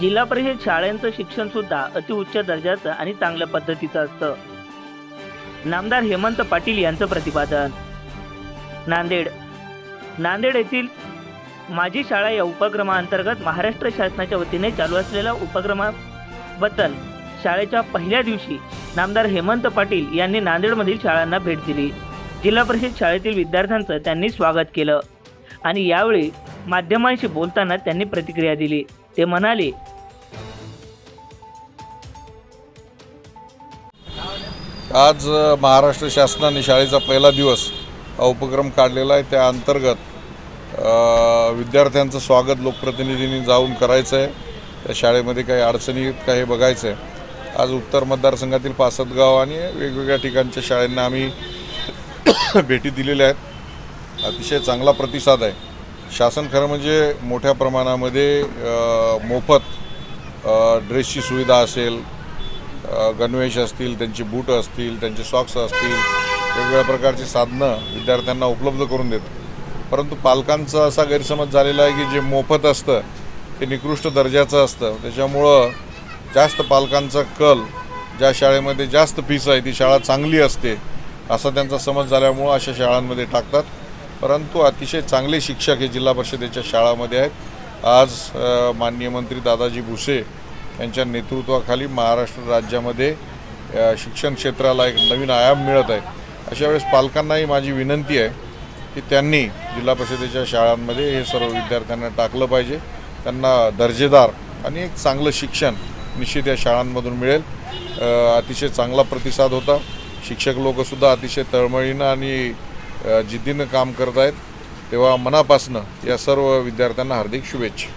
जिल्हा परिषद शाळांचं शिक्षण सुद्धा अतिउच्च दर्जाचं आणि चांगल्या पद्धतीचं असतं. नामदार हेमंत पाटील यांचं प्रतिपादन. नांदेड. नांदेड येथील माझी शाळा या उपक्रमाअंतर्गत महाराष्ट्र शासनाच्या वतीने चालू असलेल्या उपक्रमाबद्दल शाळेच्या पहिल्या दिवशी नामदार हेमंत पाटील यांनी नांदेडमधील शाळांना भेट दिली. जिल्हा परिषद शाळेतील विद्यार्थ्यांचं त्यांनी स्वागत केलं. आणि यावेळी माध्यमांशी बोलताना त्यांनी प्रतिक्रिया दिली. ते म्हणाले आज महाराष्ट्र शासनाने शाळेचा पहिला दिवस हा उपक्रम काढलेला आहे. त्या अंतर्गत विद्यार्थ्यांचं स्वागत लोकप्रतिनिधींनी जाऊन करायचं आहे त्या शाळेमध्ये काही अडचणी आहेत का हे बघायचं आहे आज उत्तर मतदारसंघातील पासदगाव आणि वेगवेगळ्या ठिकाणच्या शाळांना आम्ही भेटी दिलेल्या आहेत. अतिशय चांगला प्रतिसाद आहे. शासन खरं म्हणजे मोठ्या प्रमाणामध्ये मोफत ड्रेसची सुविधा असेल गणवेश असतील त्यांची बूट असतील त्यांचे सॉक्स असतील वेगवेगळ्या प्रकारची साधनं विद्यार्थ्यांना उपलब्ध करून देतात. परंतु पालकांचा असा गैरसमज झालेला आहे की जे मोफत असतं ते निकृष्ट दर्जाचं असतं. त्याच्यामुळं जास्त पालकांचा कल ज्या शाळेमध्ये जास्त फीस आहे ती शाळा चांगली असते असा त्यांचा समज झाल्यामुळं अशा शाळांमध्ये टाकतात. परंतु अतिशय चांगले शिक्षक हे जिल्हा परिषदेच्या शाळामध्ये आहेत. आज माननीय मंत्री दादाजी भुसे यांच्या नेतृत्वाखाली महाराष्ट्र राज्यामध्ये शिक्षण क्षेत्राला एक नवीन आयाम मिळत आहे. अशा वेळेस पालकांनाही माझी विनंती आहे की त्यांनी जिल्हा परिषदेच्या शाळांमध्ये हे सर्व विद्यार्थ्यांना टाकलं पाहिजे. त्यांना दर्जेदार आणि एक चांगलं शिक्षण निश्चित या शाळांमधून मिळेल. अतिशय चांगला प्रतिसाद होता. शिक्षक लोकसुद्धा अतिशय तळमळीनं आणि जिद्दीनं काम करत आहेत तेव्हा मनापासनं या सर्व विद्यार्थ्यांना हार्दिक शुभेच्छा.